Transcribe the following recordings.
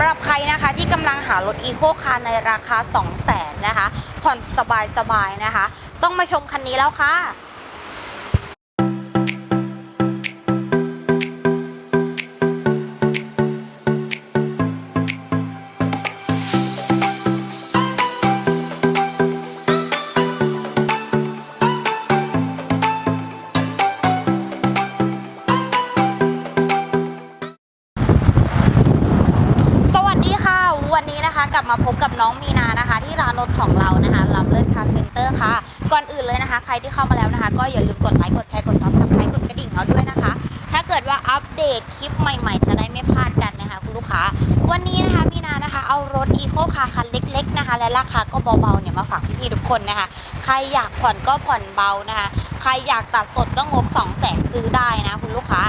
ำหรับใครนะคะที่กำลังหารถอีโคคาร์ในราคา 2 0 0แสนนะคะ ผ่อนสบายๆนะคะ ต้องมาชมคันนี้แล้วค่ะ เลยนะคะ ใครที่เข้ามาแล้วนะคะ ก็อย่าลืมกดไลค์ กดแชร์ กดซับสไครต์กดกระดิ่งเราด้วยนะคะ ถ้าเกิดว่าอัปเดตคลิปใหม่ๆ จะได้ไม่พลาดกันนะคะ คุณลูกค้า วันนี้นะคะมีนานะคะ เอารถอีโคคาร์คันเล็ก ๆนะคะ และราคาก็เบาๆเนี่ยมาฝากพี่ๆทุกคนนะคะ ใครอยากผ่อนก็ผ่อนเบานะคะ ใครอยากตัดสดก็งบ2 0 0แสนซื้อได้นะคุณลูกค้า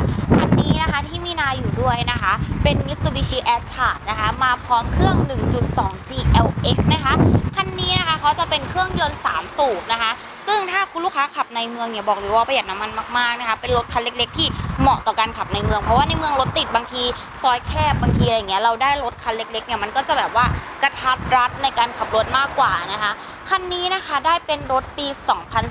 นะคะที่มีนาอยู่ด้วยนะคะ เป็น Mitsubishi a t t r a นะคะ มาพร้อมเครื่อง 1.2 GLX นะคะ คันนี้นะคะเขาจะเป็นเครื่องยนต์ 3 สูบนะคะ ซึ่งถ้าคุณลูกค้าขับในเมืองเนี่ยบอกเลยว่าประหยัดน้ำมันมากๆนะคะ เป็นรถคันเล็กๆ ที่เหมาะต่อการขับในเมือง เพราะว่าในเมืองรถติดบางที ซอยแคบบางทีอะไรเงี้ย เราได้รถคันเล็กๆ เนี่ยมันก็จะแบบว่ากระทัดรัดในการขับรถมากกว่านะคะ คันนี้นะคะได้เป็นรถปี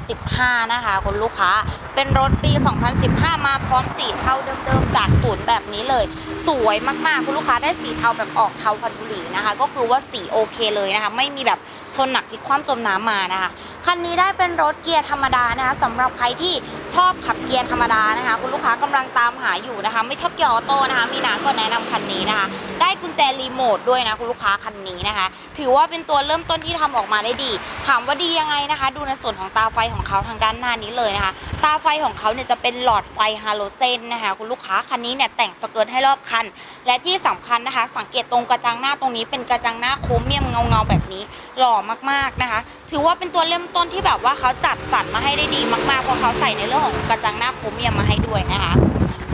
2015 นะคะคุณลูกค้า เป็นรถปี 2015 มาพร้อมสีเทาเดิมๆ จากศูนย์แบบนี้เลย สวยมากๆ คุณลูกค้าได้สีเทาแบบออกเทาพันธุ์บุหรีนะคะ ก็คือว่าสีโอเคเลยนะคะ ไม่มีแบบชนหนักพลิกคว่ำจมน้ำมานะคะคันนี้ได้เป็นรถเกียร์ธรรมดานะคะสำหรับใครที่ชอบขับเกียร์ธรรมดานะคะ คุณลูกค้ากำลังตามหาอยู่นะคะ ไม่ชอบเกียร์ออโต้นะคะ มีนาก็แนะนำคันนี้นะคะ ได้กุญแจรีโมทด้วยนะคุณลูกค้าคันนี้นะคะ ถือว่าเป็นตัวเริ่มต้นที่ทำออกมาได้ดีถามว่าดียังไงนะคะ ดูในส่วนของตาไฟของเขาทางด้านหน้านี้เลยนะคะ ตาไฟของเขาเนี่ยจะเป็นหลอดไฟฮาโลเจนนะคะคุณลูกค้าคันนี้เนี่ยแต่งสเกิร์ตให้รอบคัน และที่สำคัญนะคะ สังเกตตรงกระจังหน้าตรงนี้เป็นกระจังหน้าโครเมียมเงาๆแบบนี้หล่อมากๆนะคะ ถือว่าเป็นตัวเริ่มต้นที่แบบว่าเขาจัดสรรมาให้ได้ดีมากๆเพราะเขาใส่ในเรื่องของกระจังหน้าโครเมียมมาให้ด้วยนะคะ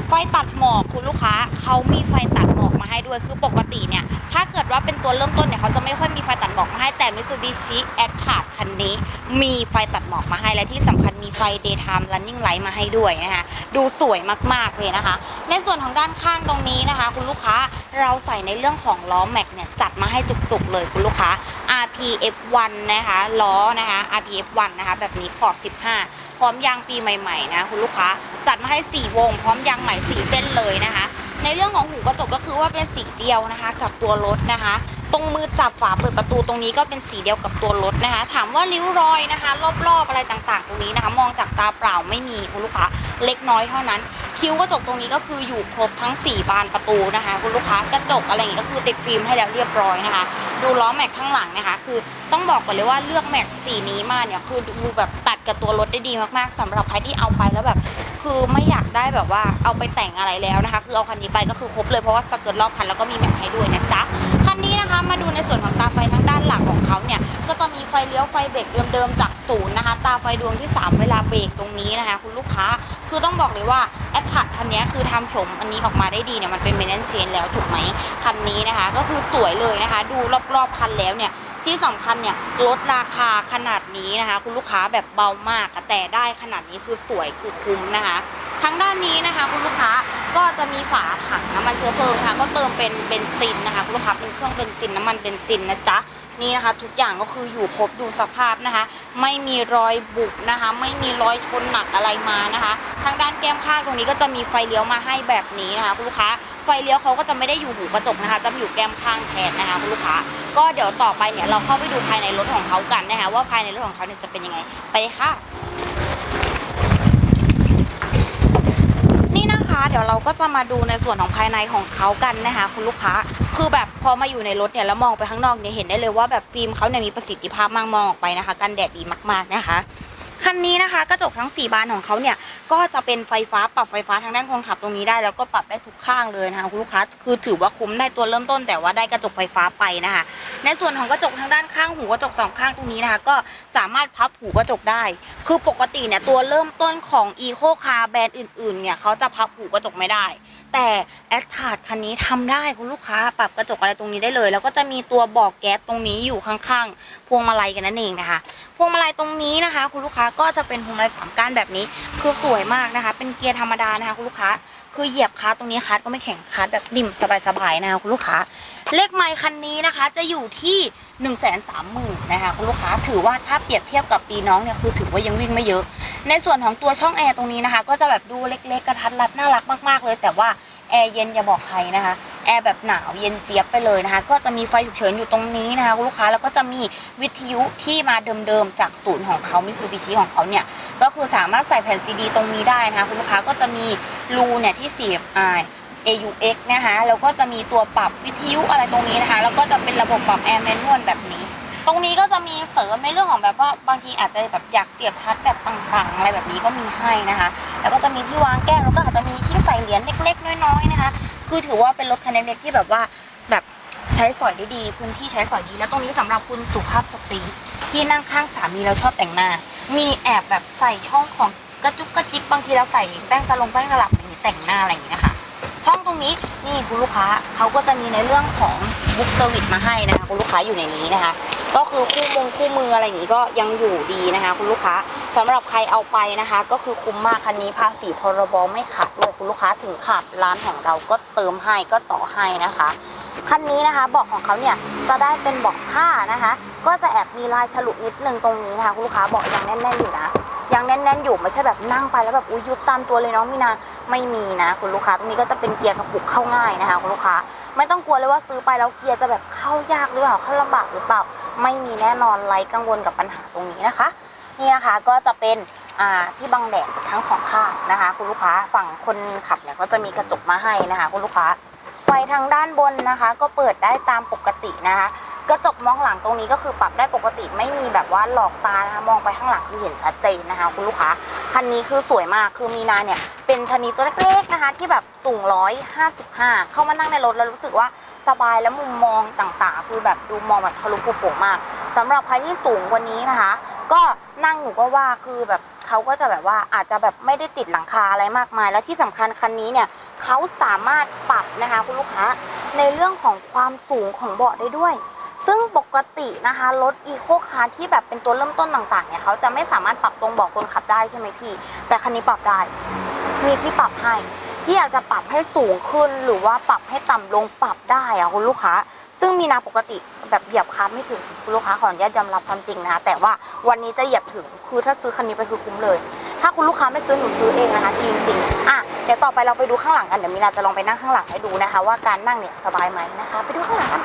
ไฟตัดหมอกคุณลูกค้าเขามีไฟตัดหมอกมาให้ด้วยคือปกติเนี่ย ถ้าเกิดว่าเป็นตัวเริ่มต้นเนี่ยเขาจะไม่ค่อยมีไฟตัดหมอกมาให้แต่ Mitsubishi a t t r a คันนี้ มีไฟตัดหมอกมาให้และที่สำคัญมีไฟ daytime running light มาให้ด้วยนะคะดูสวยมากๆเลยนะคะ ในส่วนของด้านข้างตรงนี้นะคะ คุณลูกค้าเราใส่ในเรื่องของล้อแม็กเนี่ยจัดมาให้จุกๆเลยคุณลูกค้า RPF1 นะคะล้อนะคะ RPF1 นะคะแบบนี้ขอบ 15 พร้อมยางปีใหม่ๆนะคุณลูกค้าจัดมาให้ 4 วง พร้อมยางใหม่ 4 เส้นเลยนะคะ ในเรื่องของหูกระจกก็คือว่าเป็นสีเดียวนะคะ กับตัวรถนะคะ ตรงมือจับฝาเปิดประตูตรงนี้ก็เป็นสีเดียวกับตัวรถนะคะ ถามว่าริ้วรอยนะคะ รอบๆอะไรต่างๆ ตรงนี้นะคะ มองจากตาเปล่าไม่มีคุณลูกค้าเล็กน้อยเท่านั้น คิ้วกระจกตรงนี้ก็คืออยู่ครบทั้ง 4 บานประตูนะคะ คุณลูกค้ากระจกอะไรอย่างงี้ก็คือติดฟิล์มให้แล้วเรียบร้อยนะคะ ดูล้อแม็กข้างหลังนะคะ คือต้องบอกก่อนเลยว่าเลือกแม็กสีนี้มาเนี่ยคือดูแบบตัด กับตัวรถได้ดีมากๆสำหรับใครที่เอาไปแล้วแบบ คือไม่อยากได้แบบว่าเอาไปแต่งอะไรแล้วนะคะ คือเอาคันนี้ไปก็คือครบเลยเพราะว่าสเกิร์ตรอบคันแล้วก็มีแม็กให้ด้วยนะจ๊ะคันนี้นะคะมาดูในส่วนของตาไฟทางด้านหลังของเขาเนี่ยก็จะมีไฟเลี้ยวไฟเบรกเดิมๆจากศูนย์นะคะ ตาไฟดวงที่ 3 เวลาเบรกตรงนี้นะคะ คุณลูกค้าคือต้องบอกเลยว่าแอดทัดคันนี้คือทำโฉมอันนี้ออกมาได้ดีเนี่ยมันเป็นเมนเชนแล้วถูกไหมคันนี้นะคะ ก็คือสวยเลยนะคะ ดูรอบๆคันแล้วเนี่ย ที่สำคัญเนี่ยลดราคาขนาดนี้นะคะ คุณลูกค้าแบบเบามากแต่ได้ขนาดนี้คือสวยคือคุ้มนะคะทางด้านนี้นะคะ คุณลูกค้าก็จะมีฝาถังน้ำมันเชื้อเพลิงนะคะก็เติมเป็นเบนซินนะคะ คุณลูกค้าเป็นเครื่องเบนซินน้ำมันเบนซินนะจ๊ะนี่นะคะ ทุกอย่างก็คืออยู่ครบดูสภาพนะคะ ไม่มีรอยบุบนะคะ ไม่มีรอยชนหนักอะไรมานะคะ ทางด้านแก้มข้างตรงนี้ก็จะมีไฟเลี้ยวมาให้แบบนี้นะคะ คุณลูกค้า ไฟเลี้ยวเขาก็จะไม่ได้อยู่หูกระจกนะคะ จะอยู่แก้มข้างแทนนะคะคุณลูกค้า ก็เดี๋ยวต่อไปเนี่ยเราเข้าไปดูภายในรถของเขากันนะคะ ว่าภายในรถของเขาเนี่ยจะเป็นยังไง ไปเลยค่ะนี่นะคะเดี๋ยวเราก็จะมาดูในส่วนของภายในของเขากันนะคะคุณลูกค้า คือแบบพอมาอยู่ในรถเนี่ยแล้วมองไปข้างนอกเนี่ยเห็นได้เลยว่าแบบฟิล์มเขาเนี่ยมีประสิทธิภาพมากมองออกไปนะคะ กันแดดดีมากๆนะคะ คันนี้นะคะกระจกทั้ง 4 บานของเขาเนี่ยก็จะเป็นไฟฟ้าปรับไฟฟ้าทางด้านคนขับตรงนี้ได้ แล้วก็ปรับได้ทุกข้างเลยนะคะคุณลูกค้าคือถือว่าคุ้มได้ตัวเริ่มต้น แต่ว่าได้กระจกไฟฟ้าไปนะคะ ในส่วนของกระจกทางด้านข้างหูกระจกสองข้างตรงนี้นะคะก็สามารถพับหูกระจกได้ คือปกติเนี่ยตัวเริ่มต้นของ e c o Car แบรนด์อื่นๆเนี่ยเขาจะพับหูกระจกไม่ได้ แต่แอสทาร์ดคันนี้ทำได้คุณลูกค้าปรับกระจกอะไรตรงนี้ได้เลย แล้วก็จะมีตัวบอกแก๊สตรงนี้อยู่ข้างๆพวงมาลัยกันนั่นเองนะคะ พวงมาลัยตรงนี้นะคะ คุณลูกค้าก็จะเป็นพวงมาลัยสามก้านแบบนี้ คือสวยมากนะคะ เป็นเกียร์ธรรมดานะคะ คุณลูกค้า คือเหยียบคัสตรงนี้คัสก็ไม่แข็งคัสแบบดิ่มสบายๆนะคะคุณลูกค้า เลขไมค์คันนี้นะคะ จะอยู่ที่1นึ่งแสนสามหมื่นนะคะคุณลูกค้าถือว่าถ้าเปรียบเทียบกับปีน้องเนี่ยคือถือว่ายังวิ่งไม่เยอะ ในส่วนของตัวช่องแอร์ตรงนี้นะคะ ก็จะแบบดูเล็กๆกระทัดรัดน่ารักมากๆเลย แต่ว่าแอร์เย็นอย่าบอกใครนะคะ แอร์แบบหนาวเย็นเจี๊ยบไปเลยนะคะ ก็จะมีไฟฉุกเฉินอยู่ตรงนี้นะคะคุณลูกค้าแล้วก็จะมีวิทยุที่มาเดิมๆจากศูนย์ของเขามิซูบิชิของเขาเนี่ยก็คือสามารถใส่แผ่นซีดีตรงนี้ได้นะคะคุณลูกค้าก็จะมีรูเนี่ยที่เสียบ i AUX นะคะแล้วก็จะมีตัวปรับวิทยุอะไรตรงนี้นะคะ แล้วก็จะเป็นระบบปรับแอร์แมนนวลแบบนี้ ตรงนี้ก็จะมีเสริมในเรื่องของแบบว่าบางทีอาจจะแบบอยากเสียบชาร์จแบบต่างๆ อะไรแบบนี้ก็มีให้นะคะ แล้วก็จะมีที่วางแก้วแล้วก็อาจจะมีที่ใส่เหรียญเล็กๆ น้อยๆนะคะ คือถือว่าเป็นรถคันเล็กๆที่แบบว่าแบบใช้สอยได้ดี พื้นที่ใช้สอยดี แล้วตรงนี้สำหรับคุณสุภาพสตรีที่นั่งข้างสามีแล้วชอบแต่งหน้า มีแอบแบบใส่ช่องของกระจุกกระจิกบางทีเราใส่แป้งตะลงแป้งตลับอย่างนี้แต่งหน้าอะไรอย่างนี้นะคะช่องตรงนี้นี่คุณลูกค้าเขาก็จะมีในเรื่องของบุ๊กเซอร์วิสมาให้นะคะคุณลูกค้าอยู่ในนี้นะคะ ก็คือคู่มงคู่มืออะไรอย่างนี้ก็ยังอยู่ดีนะคะ คุณลูกค้าสำหรับใครเอาไปนะคะ ก็คือคุ้มมากคันนี้ภาษีพรบไม่ขาดเลยคุณลูกค้าถึงขาดร้านของเราก็เติมให้ก็ต่อให้นะคะคันนี้นะคะเบาะของเขาเนี่ยจะได้เป็นเบาะผ้านะคะ ก็จะแอบมีลายฉลุนิดนึงตรงนี้นะคะคุณลูกค้าเบาะยังแน่นๆอยู่นะยังแน่นๆอยู่ไม่ใช่แบบนั่งไปแล้วแบบอุ้ยยุบตามตัวเลยน้องมีนาไม่มีนะคุณลูกค้าตรงนี้ก็จะเป็นเกียร์กระปุกเข้าง่ายนะคะคุณลูกค้า ไม่ต้องกลัวเลยว่าซื้อไปแล้วเกียร์จะแบบเข้ายากหรือเปล่าเข้าลำบากหรือเปล่า ไม่มีแน่นอนไร้กังวลกับปัญหาตรงนี้นะคะ นี่นะคะก็จะเป็นที่บังแดดทั้งสองข้างนะคะ คุณลูกค้าฝั่งคนขับเนี่ยก็จะมีกระจกมาให้นะคะ คุณลูกค้าไฟทางด้านบนนะคะ ก็เปิดได้ตามปกตินะคะ กระจกมองหลังตรงนี้ก็คือปรับได้ปกติไม่มีแบบว่าหลอกตานะคะมองไปข้างหลังคือเห็นชัดเจนนะคะ คุณลูกค้าคันนี้คือสวยมากคือมีนาเนี่ยเป็นชนิดตัวเล็กๆนะคะ ที่แบบสูง155 เข้ามานั่งในรถแล้วรู้สึกว่า สบายและมุมมองต่างๆ คือแบบดูมองแบบทะลุปุโป่งมากสำหรับใครที่สูงกว่านี้นะคะ ก็นั่งอยู่ก็ว่าคือแบบเขาก็จะแบบว่าอาจจะแบบไม่ได้ติดหลังคาอะไรมากมาย และที่สำคัญคันนี้เนี่ยเขาสามารถปรับนะคะคุณลูกค้าในเรื่องของความสูงของเบาะได้ด้วย ซึ่งปกตินะคะรถอีโคคาร์ที่แบบเป็นตัวเริ่มต้นต่างๆเนี่ยเขาจะไม่สามารถปรับตรงเบาะคนขับได้ใช่ไหมพี่ แต่คันนี้ปรับได้ มีที่ปรับให้ ที่อยากจะปรับให้สูงขึ้นหรือว่าปรับให้ต่ำลงปรับได้อะคุณลูกค้า ซึ่งมีนาปกติแบบเหยียบคาร์ไม่ถึงคุณลูกค้าขออนุญาตยอมรับความจริงนะคะแต่ว่าวันนี้จะเหยียบถึงคือถ้าซื้อคันนี้ไปคือคุ้มเลย ถ้าคุณลูกค้าไม่ซื้อหนูซื้อเองนะคะดีจริงๆอะเดี๋ยวต่อไปเราไปดูข้างหลังกันเดี๋ยวมีนาจะลองไปนั่งข้างหลังให้ดูนะคะ ว่าการนั่งเนี่ยสบายไหมนะคะ ไปดูข้างหลังกัน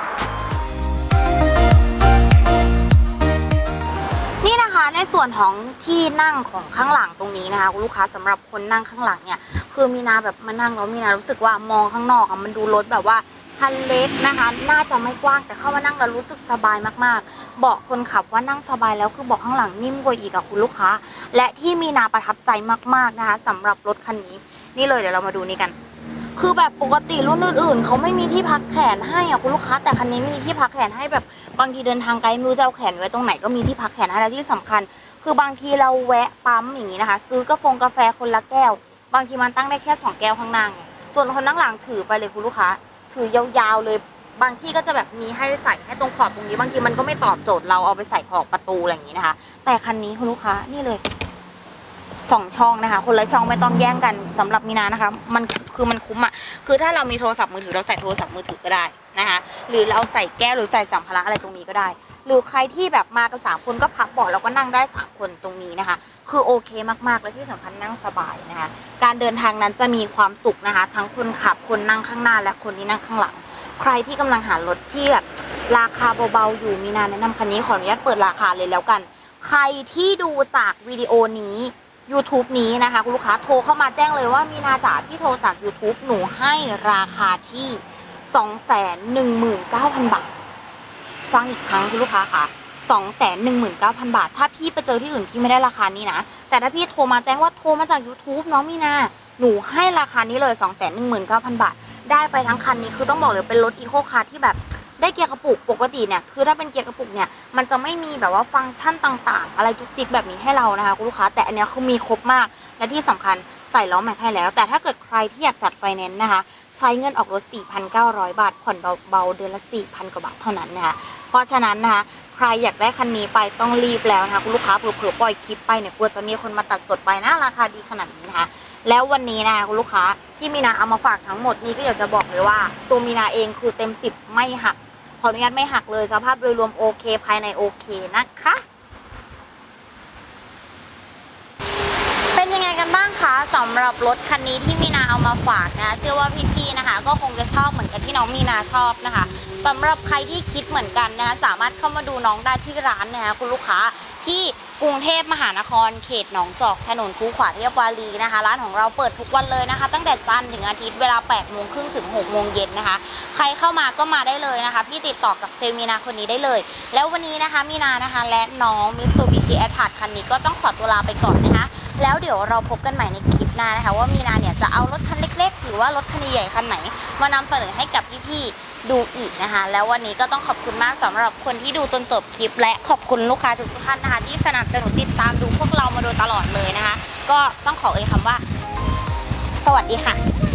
นี่นะคะในส่วนของที่นั่งของข้างหลังตรงนี้นะคะคุณลูกค้าสำหรับคนนั่งข้างหลังเนี่ย คือมีนาแบบมานั่งแล้วมีนารู้สึกว่ามองข้างนอกอะมันดูรถแบบว่าคันเล็กนะคะ น่าจะไม่กว้างแต่เข้ามานั่งแล้วรู้สึกสบายมากๆ เบาะคนขับว่านั่งสบายแล้วคือเบาะข้างหลังนิ่มกว่าอีกอะคุณลูกค้า และที่มีนาประทับใจมากๆนะคะสำหรับรถคันนี้ นี่เลยเดี๋ยวเรามาดูนี่กัน คือแบบปกติรุ่นอื่นๆเขาไม่มีที่พักแขนให้อะคุณลูกค้า แต่คันนี้มีที่พักแขนให้แบบบางทีเดินทางไกลไม่รู้จะเอาแขนไว้ตรงไหนก็มีที่พักแขนให้และที่สำคัญ คือบางทีเราแวะปั๊มอย่างนี้นะคะ ซื้อกาแฟกาแฟคนละแก้ว บางทีมันตั้งได้แค่สองแก้วข้างหน้าไงส่วนคนนั่งหลังถือไปเลยคุณลูกค้า ถือยาวๆเลย บางที่ก็จะแบบมีให้ใส่ให้ตรงขอบตรงนี้ บางทีมันก็ไม่ตอบโจทย์เราเอาไปใส่ขอบประตูอะไรอย่างนี้นะคะ แต่คันนี้คุณลูกค้านี่เลยสองช่องนะคะ คนละช่องไม่ต้องแย่งกันสำหรับมีนานะคะ มันคือมันคุ้มอะคือถ้าเรามีโทรศัพท์มือถือเราใส่โทรศัพท์มือถือก็ได้นะคะ หรือเราใส่แก้วหรือใส่สัมภาระอะไรตรงนี้ก็ได้ หรือใครที่แบบมากันสามคนก็พับเบาะแล้วก็นั่งได้สามคนตรงนี้นะคะ คือโอเคมากๆและที่สำคัญนั่งสบายนะคะ การเดินทางนั้นจะมีความสุขนะคะ ทั้งคนขับคนนั่งข้างหน้า และคนที่นั่งข้างหลัง ใครที่กำลังหารถที่แบบราคาเบาๆอยู่มีนาแนะนำคันนี้ขออนุญาตเปิดราคาเลยแล้วกัน ใครที่ดูจากวิดีโอนี้ YouTube นี้นะคะคุณลูกค้าโทรเข้ามาแจ้งเลยว่ามีนาจ๋าที่โทรจาก YouTube หนูให้ราคาที่ 219,000 บาท ฟังอีกครั้งคุณลูกค้าค่ะ219,000 บาท ถ้าพี่ไปเจอที่อื่นพี่ไม่ได้ราคานี้นะ แต่ถ้าพี่โทรมาแจ้งว่าโทรมาจาก YouTube น้องมีนา หนูให้ราคานี้เลย 219,000 บาท ได้ไปทั้งคันนี้คือต้องบอกเลยเป็นรถอีโคคาร์ที่แบบได้เกียร์กระปุกปกติเนี่ยคือถ้าเป็นเกียร์กระปุกเนี่ยมันจะไม่มีแบบว่าฟังก์ชันต่างๆ อะไรจุกจิกแบบนี้ให้เรานะคะคุณลูกค้า แต่อันเนี้ยคือมีครบมาก และที่สำคัญใส่ล้อแม็กให้แล้ว แต่ถ้าเกิดใครที่อยากจัดไฟแนนซ์นะคะใช้เงินออกรถ 4,900 บาท ผ่อนเบาๆเดือนละ 4,000 กว่าบาทเท่านั้นนะคะ เพราะฉะนั้นนะคะใครอยากได้คันนี้ไปต้องรีบแล้วนะคะคุณลูกค้าเผื่อๆปล่อยคลิปไปเนี่ยกลัวจะมีคนมาตัดสดไปนะราคาดีขนาดนี้นะคะแล้ววันนี้นะคะคุณลูกค้าที่มีนาเอามาฝากทั้งหมดนี้ก็อยากจะบอกเลยว่า ตัวมีนาเองคือเต็มสิบไม่หักขออนุญาตไม่หักเลยสภาพโดยรวมโอเค ภายในโอเคนะคะ เป็น ยังไงกันบ้างคะสำหรับรถคันนี้ที่มีนาเอามาฝากนะเชื่อว่าพี่ๆนะคะ ก็คงจะชอบเหมือนกับที่น้องมีนาชอบนะคะสำหรับใครที่คิดเหมือนกันนะคะสามารถเข้ามาดูน้องได้ที่ร้านนะคะคุณลูกค้าที่กรุงเทพมหานครเขตหนองจอกถนนคูขวาเทียบวารีนะคะ ร้านของเราเปิดทุกวันเลยนะคะ ตั้งแต่จันทร์ถึงอาทิตย์เวลา8โมงครึ่งถึง6โมงเย็นนะคะ ใครเข้ามาก็มาได้เลยนะคะ พี่ติดต่อกับเซลมีนาคนนี้ได้เลย แล้ววันนี้นะคะมีนานะคะและน้องมิส u บิชิแอ t ทัคันนี้ก็ต้องขอตัวลาไปก่อนนะคะ แล้วเดี๋ยวเราพบกันใหม่ในคลิปหน้านะคะ ว่ามีนาเนี่ยจะเอารถคันเล็ก ๆ หรือว่ารถคันใหญ่คันไหน มานำเสนอให้กับพี่ๆดูอีกนะคะ แล้ววันนี้ก็ต้องขอบคุณมากสำหรับคนที่ดูจนจบคลิป และขอบคุณลูกค้าทุกท่านนะคะ ที่สนับสนุนติดตามดูพวกเรามาโดยตลอดเลยนะคะ ก็ต้องขอเอ่ยคำว่า สวัสดีค่ะ